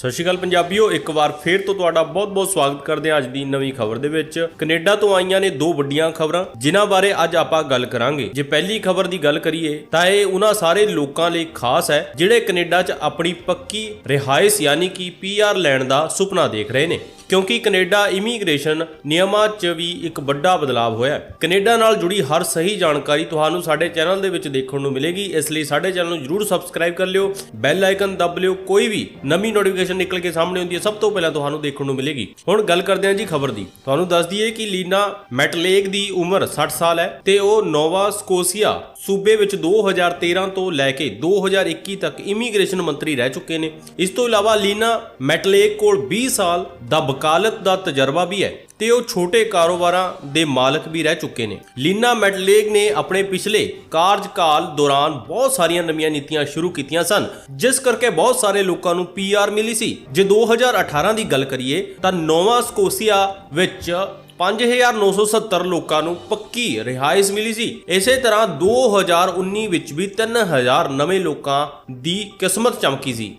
ਸਤਿ ਸ਼੍ਰੀ ਅਕਾਲ ਪੰਜਾਬੀਓ, ਇੱਕ ਵਾਰ ਫੇਰ ਤੋਂ ਤੁਹਾਡਾ ਬਹੁਤ-ਬਹੁਤ ਸਵਾਗਤ ਕਰਦੇ ਹਾਂ ਅੱਜ ਦੀ ਨਵੀਂ ਖਬਰ ਦੇ ਵਿੱਚ। ਕੈਨੇਡਾ ਤੋਂ ਆਈਆਂ ਨੇ ਦੋ ਵੱਡੀਆਂ ਖਬਰਾਂ, ਜਿਨ੍ਹਾਂ ਬਾਰੇ ਅੱਜ ਆਪਾਂ ਗੱਲ ਕਰਾਂਗੇ। ਜੇ ਪਹਿਲੀ ਖਬਰ ਦੀ ਗੱਲ ਕਰੀਏ, ਤਾਂ ਇਹ ਉਹਨਾਂ ਸਾਰੇ ਲੋਕਾਂ ਲਈ ਖਾਸ ਹੈ, ਜਿਹੜੇ ਕੈਨੇਡਾ 'ਚ ਆਪਣੀ ਪੱਕੀ ਰਿਹਾਇਸ਼ ਯਾਨੀ ਕਿ ਪੀਆਰ ਲੈਣ ਦਾ ਸੁਪਨਾ ਦੇਖ ਰਹੇ ਨੇ। ਕਿਉਂਕਿ ਕੈਨੇਡਾ ਇਮੀਗ੍ਰੇਸ਼ਨ ਨਿਯਮਾਂ 'ਚ ਵੀ ਇੱਕ ਵੱਡਾ ਬਦਲਾਅ ਹੋਇਆ ਹੈ। ਕੈਨੇਡਾ ਨਾਲ ਜੁੜੀ ਹਰ ਸਹੀ ਜਾਣਕਾਰੀ ਤੁਹਾਨੂੰ ਸਾਡੇ ਚੈਨਲ ਦੇ ਵਿੱਚ ਦੇਖਣ ਨੂੰ ਮਿਲੇਗੀ। ਇਸ ਲਈ ਸਾਡੇ ਚੈਨਲ ਨੂੰ ਜਰੂਰ ਸਬਸਕ੍ਰਾਈਬ ਕਰ ਲਿਓ। ਬੈਲ ਆਈਕਨ ਦਬ ਲਿਓ। ਕੋਈ ਵੀ ਨਵੀਂ ਨੋਟੀਫਿਕੇਸ਼ਨ ਨਿਕਲ ਕੇ ਸਾਹਮਣੇ ਹੁੰਦੀ ਹੈ, ਸਭ ਤੋਂ ਪਹਿਲਾਂ ਤੁਹਾਨੂੰ ਦੇਖਣ ਨੂੰ ਮਿਲੇਗੀ। ਹੁਣ ਗੱਲ ਕਰਦੇ ਹਾਂ ਜੀ ਖਬਰ ਦੀ। ਤੁਹਾਨੂੰ ਦੱਸ ਦਈਏ ਕਿ ਲੀਨਾ ਮੈਟਲੇਕ ਦੀ ਉਮਰ 60 ਸਾਲ ਹੈ ਤੇ ਉਹ ਨੋਵਾ ਸਕੋਸੀਆ ਸੂਬੇ ਵਿੱਚ 2013 ਤੋਂ ਲੈ ਕੇ 2021 ਤੱਕ ਇਮੀਗ੍ਰੇਸ਼ਨ ਮੰਤਰੀ ਰਹਿ ਚੁੱਕੇ ਨੇ। ਇਸ ਤੋਂ ਇਲਾਵਾ ਲੀਨਾ ਮੈਟਲੇਕ ਕੋਲ 20 ਸਾਲ ਦਾ ਵਕਾਲਤ ਦਾ ਤਜਰਬਾ ਵੀ ਹੈ ਤੇ ਉਹ ਛੋਟੇ ਕਾਰੋਬਾਰਾਂ ਦੇ ਮਾਲਕ ਵੀ ਰਹਿ ਚੁੱਕੇ ਨੇ। ਲੀਨਾ ਮੈਟਲੇਗ ਨੇ ਆਪਣੇ ਪਿਛਲੇ ਕਾਰਜਕਾਲ ਦੌਰਾਨ ਬਹੁਤ ਸਾਰੀਆਂ ਨਵੀਆਂ ਨੀਤੀਆਂ ਸ਼ੁਰੂ ਕੀਤੀਆਂ ਸਨ, ਜਿਸ ਕਰਕੇ ਬਹੁਤ ਸਾਰੇ ਲੋਕਾਂ ਨੂੰ ਪੀਆਰ ਮਿਲੀ ਸੀ। ਜੇ 2018 ਦੀ ਗੱਲ ਕਰੀਏ, ਤਾਂ ਨੋਵਾ ਸਕੋਸੀਆ ਵਿੱਚ 5970 ਲੋਕਾਂ ਨੂੰ ਪੱਕੀ ਰਿਹਾਇਸ਼ ਮਿਲੀ ਸੀ। ਇਸੇ ਤਰ੍ਹਾਂ 2019 ਵਿੱਚ ਵੀ 3000 ਨਵੇਂ ਲੋਕਾਂ ਦੀ ਕਿਸਮਤ ਚਮਕੀ ਸੀ।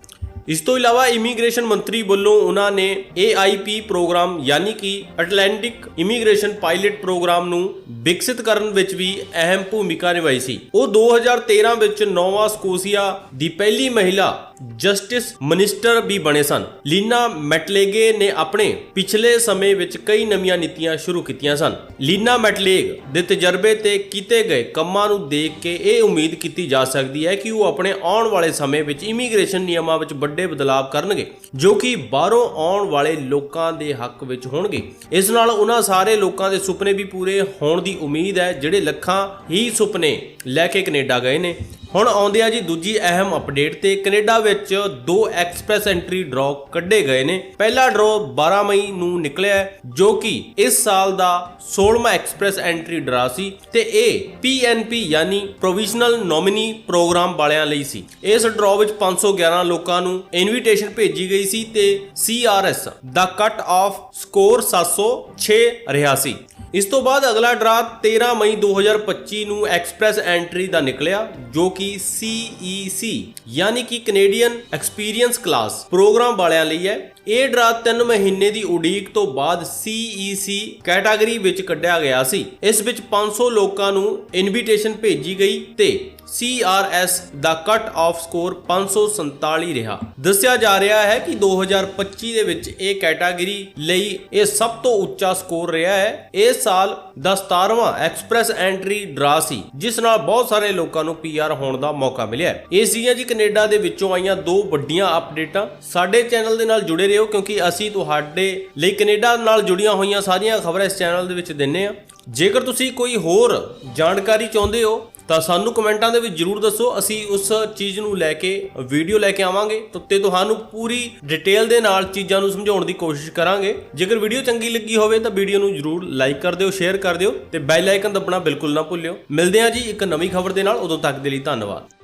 ਇਸ ਤੋਂ ਇਲਾਵਾ ਇਮੀਗ੍ਰੇਸ਼ਨ ਮੰਤਰੀ ਵੱਲੋਂ ਉਹਨਾਂ ਨੇ AIP ਪ੍ਰੋਗਰਾਮ, ਯਾਨੀ ਕਿ ਐਟਲੈਂਟਿਕ ਇਮੀਗ੍ਰੇਸ਼ਨ ਪਾਇਲਟ ਪ੍ਰੋਗਰਾਮ ਨੂੰ ਵਿਕਸਿਤ ਕਰਨ ਵਿੱਚ ਵੀ ਅਹਿਮ ਭੂਮਿਕਾ ਨਿਭਾਈ ਸੀ। ਉਹ 2013 ਵਿੱਚ ਨੋਵਾ ਸਕੋਸੀਆ ਦੀ ਪਹਿਲੀ ਮਹਿਲਾ ਜਸਟਿਸ ਮਿਨਿਸਟਰ ਵੀ ਬਣੇ ਸਨ। ਲੀਨਾ ਮੈਟਲੇਗੇ ਨੇ ਆਪਣੇ ਪਿਛਲੇ ਸਮੇਂ ਵਿੱਚ ਕਈ ਨਵੀਆਂ ਨੀਤੀਆਂ ਸ਼ੁਰੂ ਕੀਤੀਆਂ ਸਨ। ਲੀਨਾ ਮੈਟਲੇਗ ਦੇ ਤਜਰਬੇ ਤੇ ਕੀਤੇ ਗਏ ਕੰਮਾਂ ਨੂੰ ਦੇਖ ਕੇ ਇਹ ਉਮੀਦ ਕੀਤੀ ਜਾ ਸਕਦੀ ਹੈ ਕਿ ਉਹ ਆਪਣੇ ਆਉਣ ਵਾਲੇ ਸਮੇਂ ਵਿੱਚ ਇਮੀਗ੍ਰੇਸ਼ਨ ਨਿਯਮਾਂ ਵਿੱਚ ਵੱਡੇ ਬਦਲਾਅ ਕਰਨਗੇ, ਜੋ ਕਿ ਬਾਹਰੋਂ ਆਉਣ ਵਾਲੇ ਲੋਕਾਂ ਦੇ ਹੱਕ ਵਿੱਚ ਹੋਣਗੇ। ਇਸ ਨਾਲ ਉਹਨਾਂ ਸਾਰੇ ਲੋਕਾਂ ਦੇ ਸੁਪਨੇ ਵੀ ਪੂਰੇ ਹੋਣ ਦੀ ਉਮੀਦ ਹੈ, ਜਿਹੜੇ ਲੱਖਾਂ ਹੀ ਸੁਪਨੇ ਲੈ ਕੇ ਕੈਨੇਡਾ ਗਏ ਨੇ। ਹੁਣ ਆਉਂਦੇ ਆ ਜੀ ਦੂਜੀ ਅਹਿਮ ਅਪਡੇਟ ਤੇ ਕੈਨੇਡਾ ਵਿੱਚ ਦੋ ਐਕਸਪ੍ਰੈਸ ਐਂਟਰੀ ਡਰਾਅ ਕੱਢੇ ਗਏ ਨੇ। ਪਹਿਲਾ ਡਰਾਅ 12 ਮਈ ਨੂੰ ਨਿਕਲਿਆ ਜੋ ਕਿ ਇਸ ਸਾਲ ਦਾ 16ਵਾਂ ਐਕਸਪ੍ਰੈਸ ਐਂਟਰੀ ਡਰਾ ਸੀ ਤੇ ਇਹ PNP ਯਾਨੀ ਪ੍ਰੋਵੀਜ਼ਨਲ ਨੋਮਿਨੀ ਪ੍ਰੋਗਰਾਮ ਵਾਲਿਆਂ ਲਈ ਸੀ। ਇਸ ਡਰਾਅ ਵਿੱਚ 511 ਲੋਕਾਂ ਨੂੰ ਇਨਵੀਟੇਸ਼ਨ ਭੇਜੀ ਗਈ ਸੀ ਤੇ CRS ਦਾ ਕੱਟ ਆਫ ਸਕੋਰ 706 ਰਿਹਾ ਸੀ। ਇਸ ਤੋਂ ਬਾਅਦ ਅਗਲਾ ਡਰਾ 13 ਮਈ 2025 ਨੂੰ ਐਕਸਪ੍ਰੈਸ ਐਂਟਰੀ ਦਾ ਨਿਕਲਿਆ, ਜੋ ਕਿ CEC ਯਾਨੀ ਕਿ ਕੈਨੇਡੀਅਨ ਐਕਸਪੀਰੀਅੰਸ ਕਲਾਸ ਪ੍ਰੋਗਰਾਮ ਵਾਲਿਆਂ ਲਈ ਹੈ। ਇਹ ਡਰਾ 3 ਮਹੀਨੇ ਦੀ ਉਡੀਕ ਤੋਂ ਬਾਅਦ CEC ਕੈਟਾਗਰੀ ਵਿੱਚ ਕੱਢਿਆ ਗਿਆ ਸੀ। ਇਸ ਵਿੱਚ 500 ਲੋਕਾਂ ਨੂੰ ਇਨਵੀਟੇਸ਼ਨ ਭੇਜੀ ਗਈ ਤੇ CRS ਦਾ ਕੱਟ ਆਫ ਸਕੋਰ 547 ਰਿਹਾ। ਦੱਸਿਆ ਜਾ ਰਿਹਾ ਹੈ ਕਿ 2025 ਦੇ ਵਿੱਚ ਇਹ ਕੈਟਾਗਰੀ ਲਈ ਇਹ ਸਭ ਤੋਂ ਉੱਚਾ ਸਕੋਰ ਰਿਹਾ ਹੈ। ਇਸ ਸਾਲ ਦਾ 17ਵਾਂ ਐਕਸਪ੍ਰੈਸ ਐਂਟਰੀ ਡਰਾ ਸੀ, ਜਿਸ ਨਾਲ ਬਹੁਤ ਸਾਰੇ ਲੋਕਾਂ ਨੂੰ ਪੀਆਰ ਹੋਣ ਦਾ ਮੌਕਾ ਮਿਲਿਆ ਇਹ ਸੀਗੀਆਂ ਜੀ ਕੈਨੇਡਾ ਦੇ ਵਿੱਚੋਂ ਆਈਆਂ ਦੋ ਵੱਡੀਆਂ ਅਪਡੇਟਾਂ ਸਾਡੇ ਚੈਨਲ ਦੇ ਨਾਲ ਜੁੜੇ ਰਹੋ, ਕਿਉਂਕਿ ਅਸੀਂ ਤੁਹਾਡੇ ਲਈ ਕੈਨੇਡਾ ਨਾਲ ਜੁੜੀਆਂ ਹੋਈਆਂ ਸਾਰੀਆਂ ਖਬਰਾਂ ਇਸ ਚੈਨਲ ਦੇ ਵਿੱਚ ਦਿੰਨੇ ਆ ਜੇਕਰ ਤੁਸੀਂ ਕੋਈ ਹੋਰ ਜਾਣਕਾਰੀ ਚਾਹੁੰਦੇ ਹੋ ਤਾਂ ਸਾਨੂੰ ਕਮੈਂਟਾਂ ਦੇ ਵਿੱਚ ਜਰੂਰ ਦੱਸੋ, ਅਸੀਂ ਉਸ ਚੀਜ਼ ਨੂੰ ਲੈ ਕੇ ਵੀਡੀਓ ਲੈ ਕੇ ਆਵਾਂਗੇ ਤੇ ਤੁਹਾਨੂੰ ਪੂਰੀ ਡਿਟੇਲ ਦੇ ਨਾਲ ਚੀਜ਼ਾਂ ਨੂੰ ਸਮਝਾਉਣ ਦੀ ਕੋਸ਼ਿਸ਼ ਕਰਾਂਗੇ। ਜੇਕਰ ਵੀਡੀਓ ਚੰਗੀ ਲੱਗੀ ਹੋਵੇ ਤਾਂ ਵੀਡੀਓ ਨੂੰ ਜਰੂਰ ਲਾਈਕ ਕਰ ਦਿਓ, ਸ਼ੇਅਰ ਕਰ ਦਿਓ ਤੇ ਬੈਲ ਆਈਕਨ ਦਬਣਾ ਬਿਲਕੁਲ ਨਾ ਭੁੱਲਿਓ। ਮਿਲਦੇ ਹਾਂ ਜੀ ਇੱਕ ਨਵੀਂ ਖਬਰ ਦੇ ਨਾਲ, ਉਦੋਂ ਤੱਕ ਦੇ ਲਈ ਧੰਨਵਾਦ।